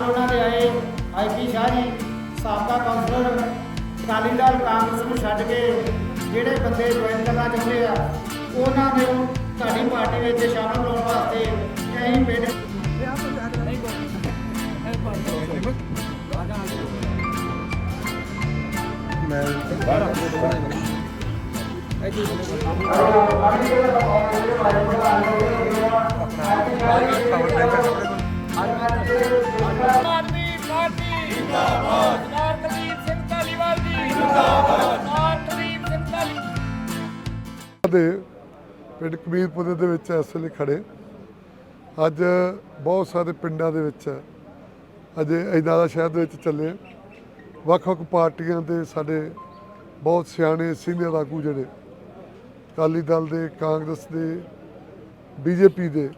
ਉਹਨਾਂ ਦੇ ਆਏ ਆਈਪੀ ਸ਼ਾਹ ਜੀ, ਸਾਬਕਾ ਕਾਉਂਸਲਰ ਅਕਾਲੀ ਦਲ, ਕਾਂਗਰਸ ਨੂੰ ਛੱਡ ਕੇ ਜਿਹੜੇ ਬੰਦੇ ਜੁਆਇਨ ਕਰਨਾ ਚਾਹੁੰਦੇ ਆ, ਉਹਨਾਂ ਨੂੰ ਸਾਡੀ ਪਾਰਟੀ ਵਿੱਚ ਸ਼ਾਮਲ ਹੋਣ ਵਾਸਤੇ ਅਸੀਂ ਪਿੰਡ ਆਦਮੀ ਜਿੰਦਾਬਾਦ ਸਰਦਾਰ ਕੁਲਦੀਪ ਸਿੰਘ ਧਾਲੀਵਾਲ ਜੀ। ਜਿੰਦਾਬਾਦ ਸਰਦਾਰ ਕੁਲਦੀਪ ਸਿੰਘ ਧਾਲੀਵਾਲ ਦੇ ਪਿੰਡ ਕਬੀਰਪੁਰੇ ਦੇ ਵਿੱਚ ਇਸ ਵੇਲੇ ਖੜੇ ਅੱਜ ਬਹੁਤ ਸਾਰੇ ਪਿੰਡਾਂ ਦੇ ਵਿੱਚ ਅਜੇ ਇਦਾਰਾ ਸ਼ਹਿਰ ਦੇ ਵਿੱਚ ਚੱਲੇ ਵੱਖ-ਵੱਖ ਪਾਰਟੀਆਂ ਦੇ ਸਾਡੇ ਬਹੁਤ ਸਿਆਣੇ ਸੀਨੀਅਰ ਆਗੂ ਜਿਹੜੇ, ਅਕਾਲੀ ਦਲ ਦੇ, ਕਾਂਗਰਸ ਦੇ, ਬੀਜੇਪੀ ਦੇ,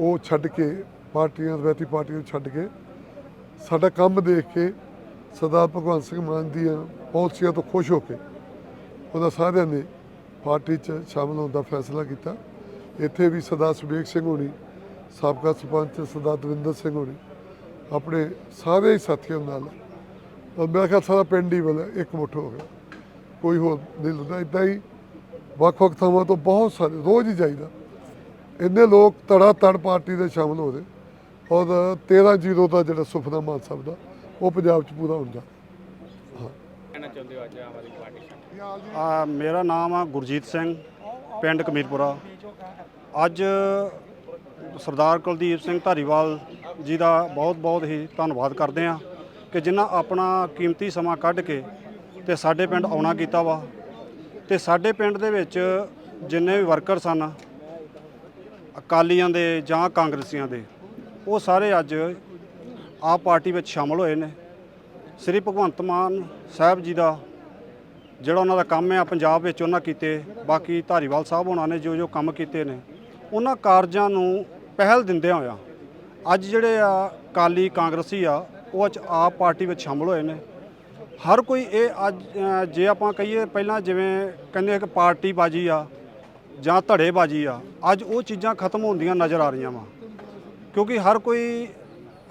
ਉਹ ਛੱਡ ਕੇ ਪਾਰਟੀਆਂ, ਰਵਾਇਤੀ ਪਾਰਟੀਆਂ ਨੂੰ ਛੱਡ ਕੇ ਸਾਡਾ ਕੰਮ ਦੇਖ ਕੇ ਸਰਦਾਰ ਭਗਵੰਤ ਸਿੰਘ ਮਾਨ ਦੀਆਂ ਪਹੁੰਚੀਆਂ ਤੋਂ ਖੁਸ਼ ਹੋ ਕੇ ਉਹਨਾਂ ਸਾਰਿਆਂ ਨੇ ਪਾਰਟੀ 'ਚ ਸ਼ਾਮਲ ਹੋਣ ਦਾ ਫੈਸਲਾ ਕੀਤਾ। ਇੱਥੇ ਵੀ ਸਰਦਾਰ ਸੁਬੇਗ ਸਿੰਘ ਹੋਣੀ, ਸਾਬਕਾ ਸਰਪੰਚ ਸਰਦਾਰ ਦਵਿੰਦਰ ਸਿੰਘ ਹੋਣੀ, ਆਪਣੇ ਸਾਰੇ ਹੀ ਸਾਥੀਆਂ ਨਾਲ ਔਰ ਮੇਰਾ ਖਿਆਲ ਸਾਰਾ ਪਿੰਡ ਹੀ ਵਾਲਾ ਇੱਕ ਮੁੱਠ ਹੋ ਗਿਆ। ਕੋਈ ਹੋਰ ਨਹੀਂ ਲੱਗਦਾ। ਇਦਾਂ ਹੀ ਵੱਖ-ਵੱਖ ਥਾਵਾਂ ਤੋਂ ਬਹੁਤ ਸਾਰੇ, ਰੋਜ਼ ਹੀ ਜਾਈਦਾ। ਇੰਨੇ ਲੋਕ ਤੜਾ ਤੜ ਪਾਰਟੀ ਦੇ ਸ਼ਾਮਲ ਹੋ ਰਹੇ। ਔਰ 13 ਜ਼ੀਰੋ ਦਾ ਜਿਹੜਾ ਸੁਪਨਾ ਮਾਨ ਸਾਹਿਬ ਦਾ ਉਹ ਪੰਜਾਬ 'ਚ ਪੂਰਾ ਹੁੰਦਾ। ਆ ਮੇਰਾ ਨਾਮ ਆ ਗੁਰਜੀਤ ਸਿੰਘ ਪਿੰਡ ਕਮੀਰਪੁਰਾ। ਅੱਜ ਸਰਦਾਰ ਕੁਲਦੀਪ ਸਿੰਘ ਧਾਰੀਵਾਲ ਜੀ ਦਾ ਬਹੁਤ ਬਹੁਤ ਹੀ ਧੰਨਵਾਦ ਕਰਦੇ ਆ ਕਿ ਜਿਨ੍ਹਾਂ ਆਪਣਾ ਕੀਮਤੀ ਸਮਾਂ ਕੱਢ ਕੇ ਤੇ ਸਾਡੇ ਪਿੰਡ ਆਉਣਾ ਕੀਤਾ ਵਾ। ਤੇ ਸਾਡੇ ਪਿੰਡ ਦੇ ਵਿੱਚ ਜਿੰਨੇ ਵੀ ਵਰਕਰ ਸਨ ਅਕਾਲੀਆਂ ਦੇ ਜਾਂ ਕਾਂਗਰਸੀਆਂ ਦੇ ਉਹ ਸਾਰੇ ਅੱਜ ਆਪ ਪਾਰਟੀ ਵਿੱਚ ਸ਼ਾਮਲ ਹੋਏ ਨੇ। ਸ੍ਰੀ ਭਗਵੰਤ ਮਾਨ ਸਾਹਿਬ ਜੀ ਦਾ ਜਿਹੜਾ ਉਹਨਾਂ ਦਾ ਕੰਮ ਹੈ ਪੰਜਾਬ ਵਿੱਚ ਉਹਨਾਂ ਕੀਤੇ, ਬਾਕੀ ਧਾਰੀਵਾਲ ਸਾਹਿਬ ਉਹਨਾਂ ਨੇ ਜੋ ਜੋ ਕੰਮ ਕੀਤੇ ਨੇ, ਉਹਨਾਂ ਕਾਰਜਾਂ ਨੂੰ ਪਹਿਲ ਦਿੰਦਿਆਂ ਹੋਇਆ ਅੱਜ ਜਿਹੜੇ ਆ ਕਾਲੀ ਕਾਂਗਰਸੀ ਆ, ਉਹ ਅੱਜ ਆਪ ਪਾਰਟੀ ਵਿੱਚ ਸ਼ਾਮਲ ਹੋਏ ਨੇ। ਹਰ ਕੋਈ ਇਹ ਅੱਜ ਜੇ ਆਪਾਂ ਕਹੀਏ ਪਹਿਲਾਂ ਜਿਵੇਂ ਕਹਿੰਦੇ ਕਿ ਪਾਰਟੀ ਬਾਜੀ ਆ ਜਾਂ ਧੜੇਬਾਜ਼ੀ ਆ, ਅੱਜ ਉਹ ਚੀਜ਼ਾਂ ਖਤਮ ਹੁੰਦੀਆਂ ਨਜ਼ਰ ਆ ਰਹੀਆਂ ਵਾ। ਕਿਉਂਕਿ ਹਰ ਕੋਈ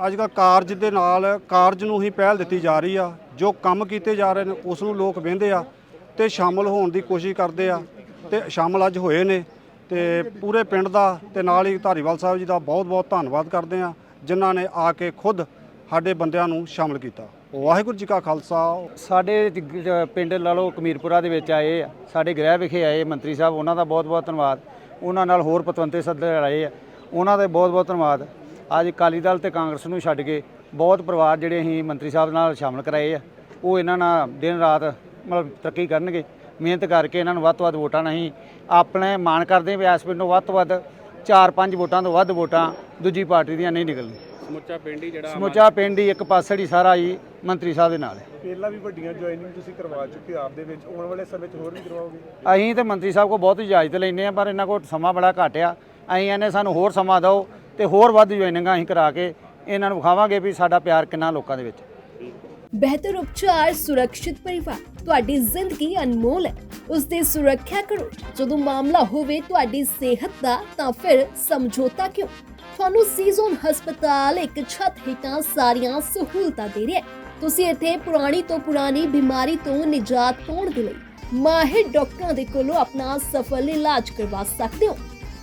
ਅੱਜ ਕੱਲ੍ਹ ਕਾਰਜ ਦੇ ਨਾਲ ਕਾਰਜ ਨੂੰ ਹੀ ਪਹਿਲ ਦਿੱਤੀ ਜਾ ਰਹੀ ਆ। ਜੋ ਕੰਮ ਕੀਤੇ ਜਾ ਰਹੇ ਨੇ ਉਸ ਨੂੰ ਲੋਕ ਵਹਿੰਦੇ ਆ ਤੇ ਸ਼ਾਮਲ ਹੋਣ ਦੀ ਕੋਸ਼ਿਸ਼ ਕਰਦੇ ਆ ਤੇ ਸ਼ਾਮਲ ਅੱਜ ਹੋਏ ਨੇ ਤੇ ਪੂਰੇ ਪਿੰਡ ਦਾ ਤੇ ਨਾਲ ਹੀ ਧਾਰੀਵਾਲ ਸਾਹਿਬ ਜੀ ਦਾ ਬਹੁਤ-ਬਹੁਤ ਧੰਨਵਾਦ ਕਰਦੇ ਆ, ਜਿਨ੍ਹਾਂ ਨੇ ਆ ਕੇ ਖੁਦ ਸਾਡੇ ਬੰਦਿਆਂ ਨੂੰ ਸ਼ਾਮਲ ਕੀਤਾ। ਵਾਹਿਗੁਰੂ ਜੀ ਕਾ ਖਾਲਸਾ। ਸਾਡੇ ਜ- ਪਿੰਡ ਲਾ ਲਓ ਕਮੀਰਪੁਰਾ ਦੇ ਵਿੱਚ ਆਏ ਆ, ਸਾਡੇ ਗ੍ਰਹਿ ਵਿਖੇ ਆਏ ਮੰਤਰੀ ਸਾਹਿਬ, ਉਹਨਾਂ ਦਾ ਬਹੁਤ ਬਹੁਤ ਧੰਨਵਾਦ। ਉਹਨਾਂ ਨਾਲ ਹੋਰ ਪਤਵੰਤੇ ਸੱਦੇ ਆਏ ਆ। ਉਹਨਾਂ ਦਾ ਬਹੁਤ ਬਹੁਤ ਧੰਨਵਾਦ। ਅੱਜ ਅਕਾਲੀ ਦਲ ਤੇ ਕਾਂਗਰਸ ਨੂੰ ਛੱਡ ਕੇ ਬਹੁਤ ਪਰਿਵਾਰ ਜਿਹੜੇ ਅਸੀਂ ਮੰਤਰੀ ਸਾਹਿਬ ਨਾਲ ਸ਼ਾਮਲ ਕਰਾਏ ਆ ਉਹ ਇਹਨਾਂ ਨਾਲ ਦਿਨ ਰਾਤ ਮਤਲਬ ਤਰੱਕੀ ਕਰਨਗੇ। ਮਿਹਨਤ ਕਰਕੇ ਇਹਨਾਂ ਨੂੰ ਵੱਧ ਤੋਂ ਵੱਧ ਵੋਟਾਂ ਨਹੀਂ ਆਪਣੇ ਮਾਣ ਕਰਦੇ ਵੀ ਇਸ ਪਿੰਡ ਨੂੰ ਵੱਧ ਤੋਂ ਵੱਧ 4-5 ਵੋਟਾਂ ਤੋਂ ਵੱਧ ਵੋਟਾਂ ਦੂਜੀ ਪਾਰਟੀ ਦੀਆਂ ਨਹੀਂ ਨਿਕਲਣੀ ਸਮੁੱਚਾ ਪਿੰਡ ਹੀ ਜਿਹੜਾ ਸਮੁੱਚਾ ਪਿੰਡ ਹੀ ਇੱਕ ਪਾਸੜ ਹੀ ਸਾਰਾ ਹੀ ਮੰਤਰੀ ਸਾਹਿਬ ਦੇ ਨਾਲ ਹੈ। ਪਹਿਲਾਂ ਵੀ ਵੱਡੀਆਂ ਜੁਆਇਨਿੰਗ ਤੁਸੀਂ ਕਰਵਾ ਚੁੱਕੇ ਆਪ ਦੇ ਵਿੱਚ ਆਉਣ ਵਾਲੇ ਸਮੇਂ 'ਚ ਹੋਰ ਵੀ ਕਰਵਾਓਗੇ? ਅਸੀਂ ਤੇ ਮੰਤਰੀ ਸਾਹਿਬ ਕੋਲ ਬਹੁਤ ਇਜਾਜ਼ਤ ਲੈਂਦੇ ਆ ਪਰ ਇਹਨਾਂ ਕੋਲ ਸਮਾਂ ਬੜਾ ਘੱਟ ਆ। ਅਸੀਂ ਇਹਨੇ ਸਾਨੂੰ ਹੋਰ ਸਮਾਂ ਦਿਓ ਤੇ ਹੋਰ ਵੱਧ ਜੁਆਇਨਿੰਗਾਂ ਅਸੀਂ ਕਰਾ ਕੇ ਇਹਨਾਂ ਨੂੰ ਵਿਖਾਵਾਂਗੇ ਵੀ ਸਾਡਾ ਪਿਆਰ ਕਿੰਨਾ ਲੋਕਾਂ ਦੇ ਵਿੱਚ। ਬਿਹਤਰ ਉਪਚਾਰ ਸੁਰੱਖਿਅਤ ਪਰਿਵਾਰ, ਤੁਹਾਡੀ ਜ਼ਿੰਦਗੀ ਅਨਮੋਲ ਹੈ। ਉਸ ਦੀ ਸੁਰੱਖਿਆ ਕਰੋ। ਜਦੋਂ ਮਾਮਲਾ ਹੋਵੇ ਤੁਹਾਡੀ ਸਿਹਤ ਦਾ, ਤਾਂ ਫਿਰ ਸਮਝੌਤਾ ਕਿਉਂ? ਤੁਹਾਨੂੰ ਸੀਜ਼ਨ ਹਸਪਤਾਲ ਇੱਕ ਛੱਤ ਹੇਠਾਂ ਸਾਰੀਆਂ ਸਹੂਲਤਾਂ ਦੇ ਰਿਹਾ ਹੈ। ਤੁਸੀਂ ਇੱਥੇ ਪੁਰਾਣੀ ਤੋਂ ਪੁਰਾਣੀ ਬਿਮਾਰੀ ਤੋਂ ਨਿਜਾਤ ਪਾਉਣ ਦੇ ਲਈ ਮਾਹਿਰ ਡਾਕਟਰਾਂ ਦੇ ਕੋਲੋਂ ਆਪਣਾ ਸਫਲ ਇਲਾਜ ਕਰਵਾ ਸਕਦੇ ਹੋ।